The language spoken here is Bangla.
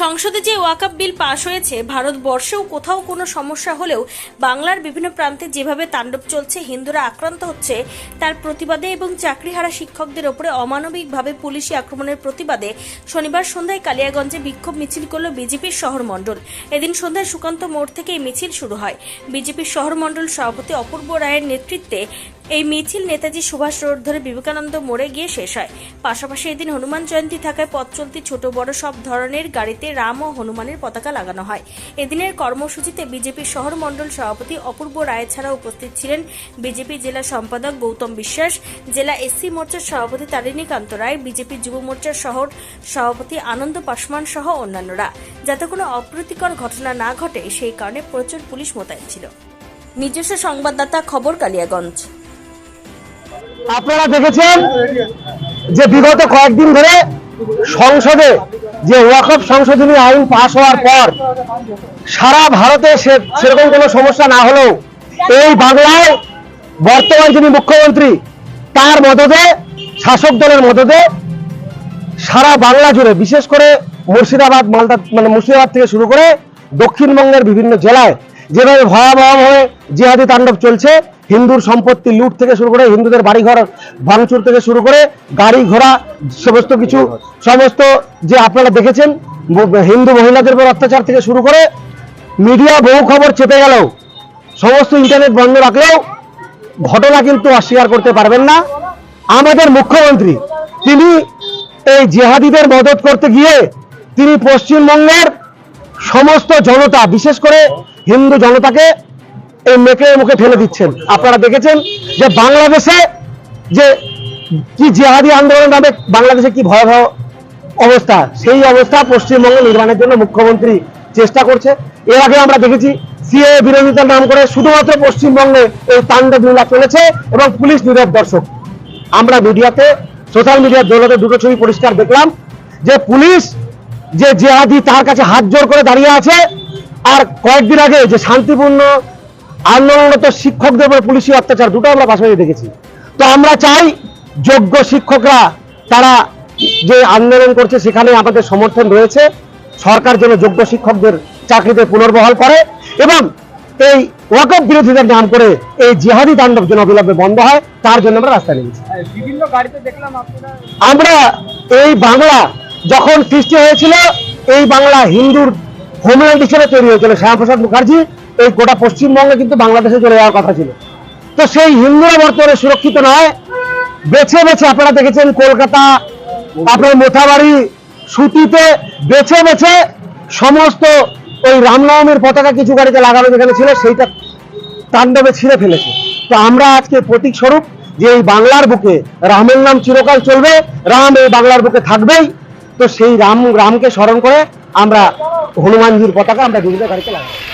সংসদে যে ওয়াকআপ বিল পাশ হয়েছে ভারতবর্ষেও কোথাও কোনো সমস্যা হলেও বাংলার বিভিন্ন প্রান্তে যেভাবে তাণ্ডব চলছে, হিন্দুরা আক্রান্ত হচ্ছে, তার প্রতিবাদে এবং চাকরিহারা শিক্ষকদের ওপরে অমানবিকভাবে পুলিশি আক্রমণের প্রতিবাদে শনিবার সন্ধ্যায় কালিয়াগঞ্জে বিক্ষোভ মিছিল করল বিজেপির শহর মণ্ডল। এদিন সন্ধ্যায় সুকান্ত মোড় থেকে এই মিছিল শুরু হয়। বিজেপির শহর মণ্ডল সভাপতি অপূর্ব রায়ের নেতৃত্বে এই মিছিল নেতাজি সুভাষ রোড ধরে বিবেকানন্দ মোড়ে গিয়ে শেষ হয়। পাশাপাশি এদিন হনুমান জয়ন্তী থাকায় পথ চলতি ছোট বড় সব ধরনের গাড়িতে রাম ও হনুমানের পতাকা লাগানো হয়। এদিনের কর্মসূচিতে বিজেপির শহর মণ্ডল সভাপতি অপূর্ব রায় ছাড়া উপস্থিত ছিলেন বিজেপি জেলা সম্পাদক গৌতম বিশ্বাস, জেলা এসসি মোর্চার সভাপতি তারিণী কান্ত রায়, বিজেপি যুব মোর্চার শহর সভাপতি আনন্দ পাসওয়ান সহ অন্যান্যরা। যাতে কোনো অপ্রীতিকর ঘটনা না ঘটে, সেই কারণে প্রচুর পুলিশ মোতায়েন ছিল। নিজস্ব সংবাদদাতা খবর কালিয়াগঞ্জ। আপনারা দেখেছেন যে বিগত কয়েকদিন ধরে সংসদে যে ওয়াকফ সংশোধনী আইন পাশ হওয়ার পর সারা ভারতে সেরকম কোনো সমস্যা না হলেও এই বাংলায় বর্তমান যিনি মুখ্যমন্ত্রী, তার মদদে, শাসক দলের মদদে সারা বাংলা জুড়ে, বিশেষ করে মুর্শিদাবাদ, মালদা মানে মুর্শিদাবাদ থেকে শুরু করে দক্ষিণবঙ্গের বিভিন্ন জেলায় যেভাবে ভয়াবহভাবে জিহাদি তাণ্ডব চলছে, হিন্দুর সম্পত্তি লুট থেকে শুরু করে, হিন্দুদের বাড়িঘর ভাঙচুর থেকে শুরু করে, গাড়ি ঘোড়া, সমস্ত কিছু, সমস্ত যে আপনারা দেখেছেন, হিন্দু মহিলাদের উপর অত্যাচার থেকে শুরু করে, মিডিয়া বহু খবর চেপে গেলেও, সমস্ত ইন্টারনেট বন্ধ রাখলেও, ঘটনা কিন্তু অস্বীকার করতে পারবেন না। আমাদের মুখ্যমন্ত্রী, তিনি এই জেহাদিদের মদত করতে গিয়ে, তিনি পশ্চিমবঙ্গের সমস্ত জনতা, বিশেষ করে হিন্দু জনতাকে এই মেকে মুখে ফেলে দিচ্ছেন। আপনারা দেখেছেন যে বাংলাদেশে যে কি জেহাদি আন্দোলন নামে বাংলাদেশে কি ভয়াবহ অবস্থা, সেই অবস্থা পশ্চিমবঙ্গ নির্মাণের জন্য মুখ্যমন্ত্রী চেষ্টা করছে। এর আগে আমরা দেখেছি সিএ বিরোধিতার নাম করে শুধুমাত্র পশ্চিমবঙ্গে এই তাণ্ডব লীলা চলেছে এবং পুলিশ নীরব দর্শক। আমরা মিডিয়াতে, সোশ্যাল মিডিয়ার দৌলতে দুটো ছবি পরিষ্কার দেখলাম যে পুলিশ যে জেহাদি তার কাছে হাত জোর করে দাঁড়িয়ে আছে আর কয়েকদিন আগে যে শান্তিপূর্ণ আন্দোলনরত শিক্ষকদের উপর পুলিশি অত্যাচার দুটো আমরা পাশাপাশি দেখেছি। তো আমরা চাই যোগ্য শিক্ষকরা তারা যে আন্দোলন করছে সেখানে আমাদের সমর্থন রয়েছে। সরকার যেন যোগ্য শিক্ষকদের চাকরিতে পুনর্বহাল করে এবং এই ওয়াকফ বিরোধীদের নাম করে এই জিহাদি তাণ্ডব যেন অবিলম্বে বন্ধ হয় তার জন্য আমরা রাস্তায় নেমেছি। আমরা এই বাংলা যখন সৃষ্টি হয়েছিল এই বাংলা হিন্দুর হোমল্যান্ড হিসেবে তৈরি হয়েছিল, শ্যামাপ্রসাদ মুখার্জি। এই গোটা পশ্চিমবঙ্গে কিন্তু বাংলাদেশে চলে যাওয়ার কথা ছিল। তো সেই হিন্দুরা বর্তমানে সুরক্ষিত নয়। বেছে বেছে আপনারা দেখেছেন কলকাতা, আপনার মোথাবাড়ি, সুতিতে বেছে বেছে সমস্ত ওই রামনবমীর পতাকা কিছু গাড়িতে লাগানো যেখানে ছিল, সেইটা তাণ্ডবে ছিঁড়ে ফেলেছে। তো আমরা আজকে প্রতীক স্বরূপ যে এই বাংলার বুকে রামের নাম চিরকাল চলবে, রাম এই বাংলার বুকে থাকবেই। তো সেই রাম, রামকে স্মরণ করে আমরা হনুমানজির পতাকা আমরা বিভিন্ন গাড়িতে লাগাই।